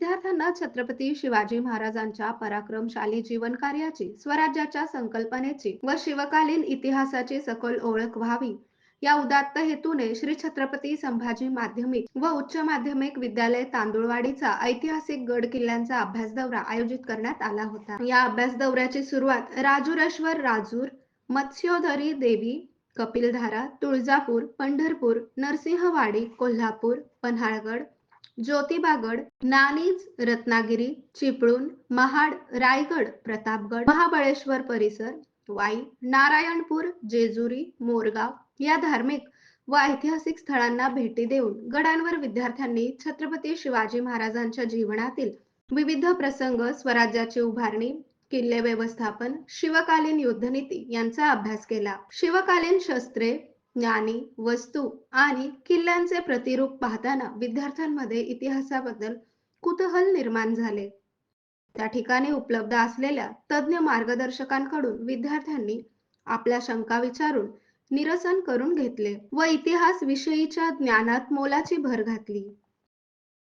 विद्यार्थ्यांना छत्रपती शिवाजी महाराजांच्या पराक्रमशाली जीवन कार्याची स्वराज्याच्या संकल्पनेची व शिवकालीन इतिहासाची सखोल ओळख व्हावी. या उदात्त हेतूने श्री छत्रपती संभाजी माध्यमिक व उच्च माध्यमिक विद्यालय तांदुळवाडीचा ऐतिहासिक गड किल्ल्यांचा अभ्यास दौरा आयोजित करण्यात आला होता. या अभ्यास दौऱ्याची सुरुवात राजुरेश्वर राजूर मत्स्योदरी देवी कपिलधारा तुळजापूर पंढरपूर नरसिंहवाडी कोल्हापूर पन्हाळगड ज्योतिबागड नानीज रत्नागिरी चिपळूण महाड रायगड प्रतापगड महाबळेश्वर परिसर वाई नारायणपूर जेजुरी मोरगाव या धार्मिक व ऐतिहासिक स्थळांना भेटी देऊन गडांवर विद्यार्थ्यांनी छत्रपती शिवाजी महाराजांच्या जीवनातील विविध प्रसंग स्वराज्याची उभारणी किल्ले व्यवस्थापन शिवकालीन युद्धनीती यांचा अभ्यास केला. शिवकालीन शस्त्रे ज्ञानी वस्तू आणि किल्ल्यांचे प्रतिरूप पाहताना विद्यार्थ्यांमध्ये इतिहासाबद्दल कुतूहल निर्माण झाले. त्या ठिकाणी उपलब्ध असलेल्या तज्ज्ञ मार्गदर्शकांकडून विद्यार्थ्यांनी आपल्या शंका विचारून निरसन करून घेतले व इतिहास विषयीच्या ज्ञानात मोलाची भर घातली.